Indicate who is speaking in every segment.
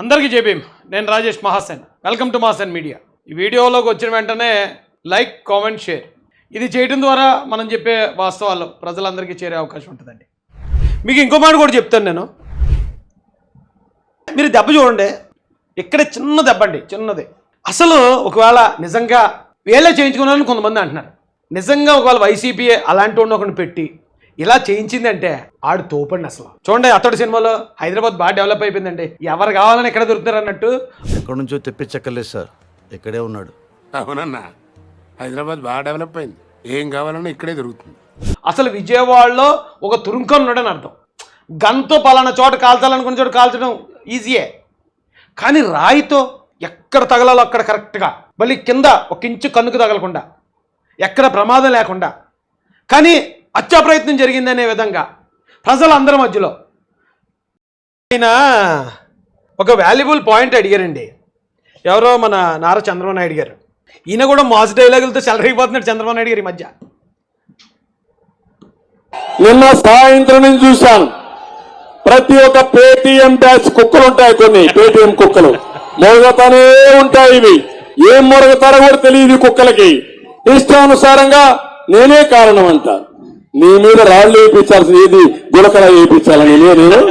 Speaker 1: అందరికీ జేబీం నేను Rajesh Mahasen. Welcome to Mahasen media. ఈ వీడియోలోకి వచ్చిన వెంటనే లైక్ కామెంట్ షేర్. ఇది చేయడం ద్వారా మనం చెప్పే వాస్తవాలు ప్రజలందరికీ చేరే అవకాశం ఉంటుందండి. మీకు ఇంకో మాట కూడా చెప్తాను నేను. మీరు దెబ్బ చూడండి. ఇక్కడ చిన్న దెబ్బ అండి చిన్నది. అసలు ఒకవేళ నిజంగా వేలే చేయించుకున్నారని కొంతమంది అంటున్నారు. నిజంగా ఒకవేళ వైసీపీ అలాంటి వాడిని ఒకరిని పెట్టి ఇలా చేయించిందంటే ఆడు తోపండి అసలు. చూడండి అతడి సినిమాలో హైదరాబాద్ బాగా డెవలప్ అయిపోయిందండి ఎవరు కావాలని ఎక్కడ దొరుకుతారు అన్నట్టు.
Speaker 2: ఎక్కడి నుంచో తెప్పించక్కర్లేదు సార్. ఇక్కడే ఉన్నాడు.
Speaker 3: అవునన్నా హైదరాబాద్ బాగా డెవలప్ అయింది. ఏం కావాలన్నా ఇక్కడే దొరుకుతుంది.
Speaker 1: అసలు విజయవాడలో ఒక తురుంకం ఉన్నాడని అర్థం. గన్తో పలానా చోట కాల్చాలనుకున్న చోట కాల్చడం ఈజీయే కానీ రాయితో ఎక్కడ తగలాలో అక్కడ కరెక్ట్గా మళ్ళీ కింద ఒక ఇంచు కన్నుకు తగలకుండా ఎక్కడ ప్రమాదం లేకుండా. కానీ హత్యా ప్రయత్నం జరిగిందనే విధంగా ప్రజలందరి మధ్యలో. ఆయన ఒక వాల్యుబుల్ పాయింట్ అడిగారండి. ఎవరో మన నారా చంద్రబాబు నాయుడు గారు. ఈయన కూడా మాస్ డైలాగులతో చెలరైపోతున్నాడు చంద్రబాబు నాయుడు గారు ఈ మధ్య.
Speaker 4: నిన్న సాయంత్రం నేను చూశాను. ప్రతి ఒక్క పేటిఎం బ్యాచ్ కుక్కలు ఉంటాయి కొన్ని పేటిఎం కుక్కలు. మొరగతానే ఉంటాయి ఇవి. ఏం మొరగతారో కూడా తెలియదు కుక్కలకి. ఇష్టానుసారంగా నేనే కారణం అంట నీ మీద రాళ్ళు వేయించాల్సింది ఏది? గులకల వేయించాలని నేను.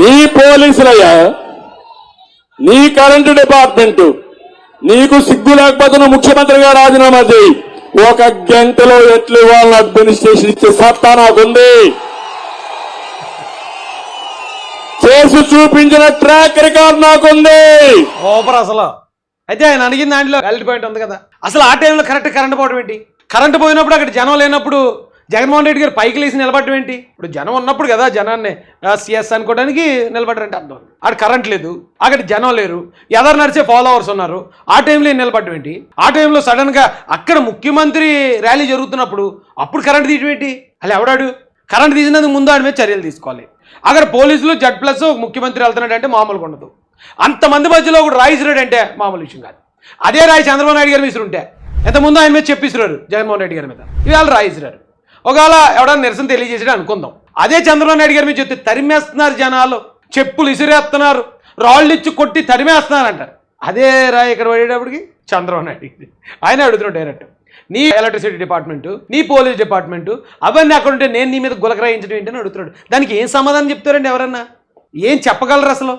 Speaker 4: నీ పోలీసులయ్యా నీ కరెంటు డిపార్ట్మెంట్ నీకు సిగ్గు లేకపోతే ముఖ్యమంత్రిగా రాజీనామా చేయి. ఒక గంటలో ఎట్లు ఇవ్వాలని అడ్మినిస్ట్రేషన్ ఇచ్చే సత్తా నాకుంది. చేసి చూపించిన ట్రాక్ రికార్డ్ నాకుంది.
Speaker 1: ఓపర్ అసలు. అయితే ఆయన అడిగిన దాంట్లో వ్యాలిడ్ పాయింట్ ఉంది కదా. అసలు ఆ టైంలో కరెక్ట్ కరెంట్ పోవడం ఏంటి? కరెంటు పోయినప్పుడు అక్కడ జనం లేనప్పుడు జగన్మోహన్ రెడ్డి గారు పైకి లేచి నిలబడటం ఏంటి? ఇప్పుడు జనం ఉన్నప్పుడు కదా జనాన్ని సిఎస్ అనుకోవడానికి నిలబడ్డారంటే అర్థం. అక్కడ కరెంట్ లేదు అక్కడ జనం లేరు ఎదరు నడిచే ఫాలోవర్స్ ఉన్నారు. ఆ టైంలో ఈయన నిలబడటం ఏంటి? ఆ టైంలో సడన్గా అక్కడ ముఖ్యమంత్రి ర్యాలీ జరుగుతున్నప్పుడు అప్పుడు కరెంట్ తీయటం ఏంటి? అలా ఎవడాడు? కరెంట్ తీసినందుకు ముందు ఆడి మీద చర్యలు తీసుకోవాలి. అక్కడ పోలీసులు జడ్ ప్లస్ ముఖ్యమంత్రి వెళ్తున్నాడంటే మామూలుగా ఉండదు. అంతమంది మధ్యలో ఒకడు రాయి అంటే మామూలు విషయం కాదు. అదే రాయి చంద్రబాబు నాయుడు గారి విసురుంటే. ఎంతమంది ఆయన మీద చెప్పిస్తున్నారు జగన్మోహన్ రెడ్డి గారి మీద. ఇవాళ రాయిస్తున్నారు ఒకవేళ ఎవడన్నా నిరసన తెలియజేసాడు అనుకుందాం. అదే చంద్రబాబు నాయుడు గారి మీద చెప్తే తరిమేస్తున్నారు జనాలు. చెప్పులు ఇసిరేస్తున్నారు. రాళ్ళు ఇచ్చి కొట్టి తరిమేస్తున్నారు అంటారు అదే రాయి ఇక్కడ పడేటప్పటికి చంద్రబాబు నాయుడు ఆయన అడుగుతున్నాడు డైరెక్ట్. నీ ఎలక్ట్రిసిటీ డిపార్ట్మెంటు నీ పోలీస్ డిపార్ట్మెంటు అవన్నీ అక్కడ ఉంటే నేను నీ మీద గులకరాయించడం ఏంటని అడుగుతున్నాడు. దానికి ఏం సమాధానం చెప్తారండి ఎవరన్నా? ఏం చెప్పగలరు అసలు?